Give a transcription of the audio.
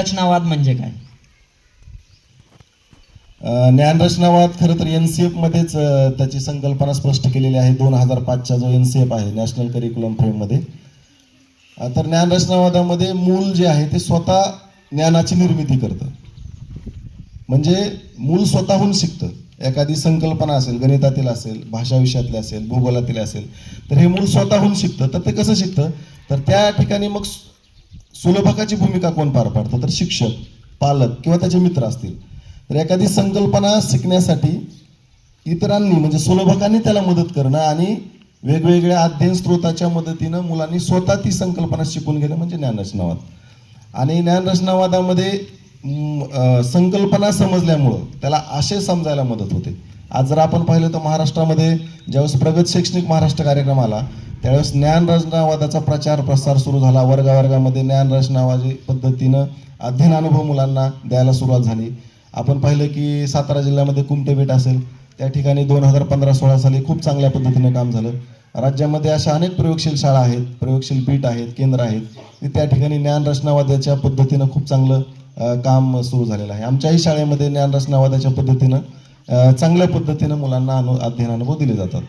ज्ञानरचनावाद म्हणजे काय? ज्ञानरचनावाद खरं तर एन सी एफमध्येच त्याची संकल्पना स्पष्ट केलेली आहे. दोन हजार पाचचा जो एन सी एफ आहे नॅशनल करिक्युलम फ्रेममध्ये तर ज्ञानरचनावादामध्ये मूल जे आहे ते स्वतः ज्ञानाची निर्मिती करतं. म्हणजे मूल स्वतःहून शिकतं. एखादी संकल्पना असेल गणितातील असेल भाषा विषयातली असेल भूगोलातील असेल तर हे मूल स्वतःहून शिकतं. तर ते कसं शिकतं? तर त्या ठिकाणी मग सुलभकाची भूमिका कोण पार पाडतं? तर शिक्षक पालक किंवा त्याचे मित्र असतील. तर एखादी संकल्पना शिकण्यासाठी इतरांनी म्हणजे सुलभकांनी त्याला मदत करणं आणि वेगवेगळ्या अध्ययन स्रोताच्या मदतीनं मुलांनी स्वतः ती संकल्पना शिकून घेणं म्हणजे ज्ञानरचनावाद. आणि ज्ञानरचनावादामध्ये संकल्पना समजल्यामुळं त्याला आशय समजायला मदत होते. आज जर आपण पाहिलं तर महाराष्ट्रामध्ये ज्यावेळेस प्रगत शैक्षणिक महाराष्ट्र कार्यक्रम आला त्यावेळेस ज्ञानरचनावादाचा प्रचार प्रसार सुरू झाला. वर्गावर्गामध्ये ज्ञानरचनावादी पद्धतीनं अध्ययन अनुभव मुलांना द्यायला सुरुवात झाली. आपण पाहिलं की सातारा जिल्ह्यामध्ये कुमटे बेट असेल त्या ठिकाणी दोन हजार पंधरा सोळा साली खूप चांगल्या पद्धतीनं काम झालं. राज्यामध्ये अशा अनेक प्रयोगशील शाळा आहेत प्रयोगशील पीठ आहेत केंद्र आहेत त्या ठिकाणी ज्ञानरचनावादाच्या पद्धतीनं खूप चांगलं काम सुरू झालेलं आहे. आमच्याही शाळेमध्ये ज्ञानरचनावादाच्या पद्धतीनं चांगल्या पद्धतीनं मुलांना अनु अध्ययन अनुभव दिले जातात.